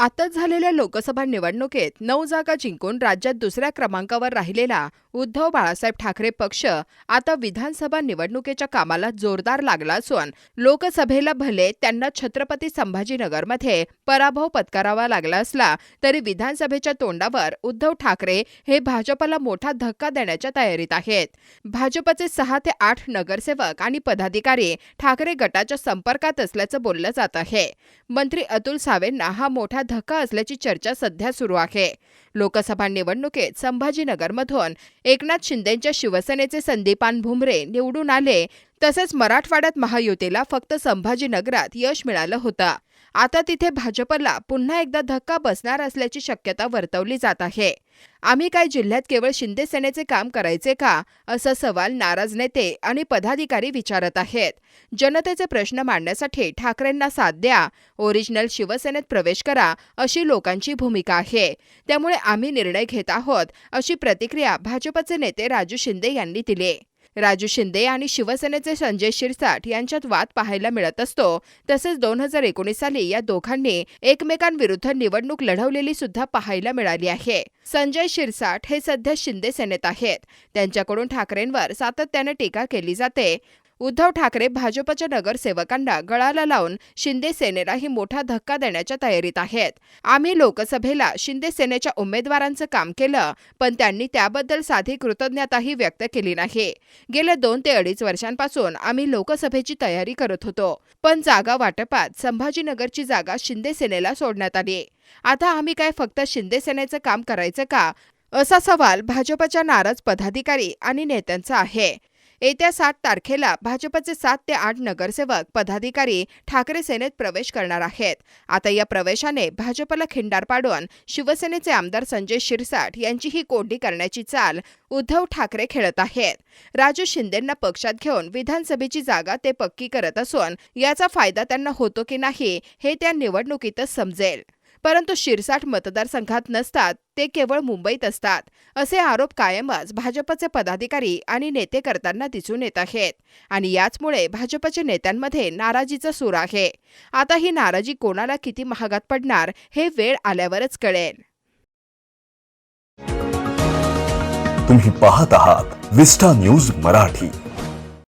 आताच झालेल्या लोकसभा निवडणुकीत नऊ जागा जिंकून राज्यात दुसऱ्या क्रमांकावर राहिलेला उद्धव बाळासाहेब ठाकरे पक्ष आता विधानसभा निवडणुकीच्या कामाला जोरदार लागला असून लोकसभेला भले त्यांना छत्रपती संभाजीनगरमध्ये पराभव पत्करावा लागला असला तरी विधानसभेच्या तोंडावर उद्धव ठाकरे हे भाजपला मोठा धक्का देण्याच्या तयारीत आहेत. भाजपचे सहा ते आठ नगरसेवक आणि पदाधिकारी ठाकरे गटाच्या संपर्कात असल्याचं बोललं जात आहे. मंत्री अतुल सावेंना हा मोठा धक्का असल्याची चर्चा सध्या सुरू आहे. लोकसभा निवडणुकीत संभाजीनगरमधून एकनाथ शिंदेंच्या शिवसेनेचे संदीपान भुमरे निवडून आले. तसेच मराठवाड्यात महायुतीला फक्त संभाजीनगरात यश मिळालं होतं. आता तिथे भाजपला पुन्हा एकदा धक्का बसणार असल्याची शक्यता वर्तवली जात आहे. आम्ही काय जिल्ह्यात केवळ शिंदे सेनेचे काम करायचे का? असा सवाल नाराज नेते आणि पदाधिकारी विचारत आहेत. जनतेचे प्रश्न मांडण्यासाठी ठाकरेंना साथ द्या. ओरिजिनल शिवसेनेत प्रवेश करा अशी लोकांची भूमिका आहे. त्यामुळे आम्ही निर्णय घेत आहोत अशी प्रतिक्रिया भाजपचे नेते राजू शिंदे यांनी दिली. राजू शिंदे आणि शिवसेनेचे संजय शिरसाट यांच्यात वाद पाहायला मिळत असतो. तसेच दोन हजार एकोणीस साली या दोघांनी एकमेकांविरुद्ध निवडणूक लढवलेली सुद्धा पाहायला मिळाली आहे. संजय शिरसाट हे सध्या शिंदे सेनेत आहेत. त्यांच्याकडून ठाकरेंवर सातत्याने टीका केली जाते. उद्धव ठाकरे भाजपच्या नगरसेवकांना गळाला लावून शिंदे सेनेलाही मोठा धक्का देण्याच्या तयारीत आहेत. आम्ही लोकसभेला शिंदे सेनेच्या उमेदवारांचं काम केलं पण त्यांनी त्याबद्दल साधी कृतज्ञताही व्यक्त केली नाही. गेल्या दोन ते अडीच वर्षांपासून आम्ही लोकसभेची तयारी करत होतो पण जागा वाटपात संभाजीनगरची जागा शिंदे सेनेला सोडण्यात आली. आता आम्ही काय फक्त शिंदे सेनेचं काम करायचं का? असा सवाल भाजपच्या नाराज पदाधिकारी आणि नेत्यांचा आहे. येत्या सात तारखेला भाजपचे सात ते आठ नगरसेवक पदाधिकारी ठाकरे सेनेत प्रवेश करणार आहेत. आता या प्रवेशाने भाजपला खिंडार पाडून शिवसेनेचे आमदार संजय शिरसाट यांची ही कोंडी करण्याची चाल उद्धव ठाकरे खेळत आहेत. राजू शिंदेंना पक्षात घेऊन विधानसभेची जागा ते पक्की करत असून याचा फायदा त्यांना होतो की नाही हे त्या निवडणुकीतच समजेल. परंतु शिरसाट मतदारसंघात नसतात ते केवळ मुंबईत असतात असे आरोप कायमच भाजपचे पदाधिकारी आणि नेते करताना दिसून येत आहेत. आणि याचमुळे भाजपच्या नेत्यांमध्ये नाराजीचा सूर आहे. आता ही नाराजी कोणाला किती महागात पडणार हे वेळ आल्यावरच कळेल. तुम्ही पाहत आहात विस्टा न्यूज मराठी.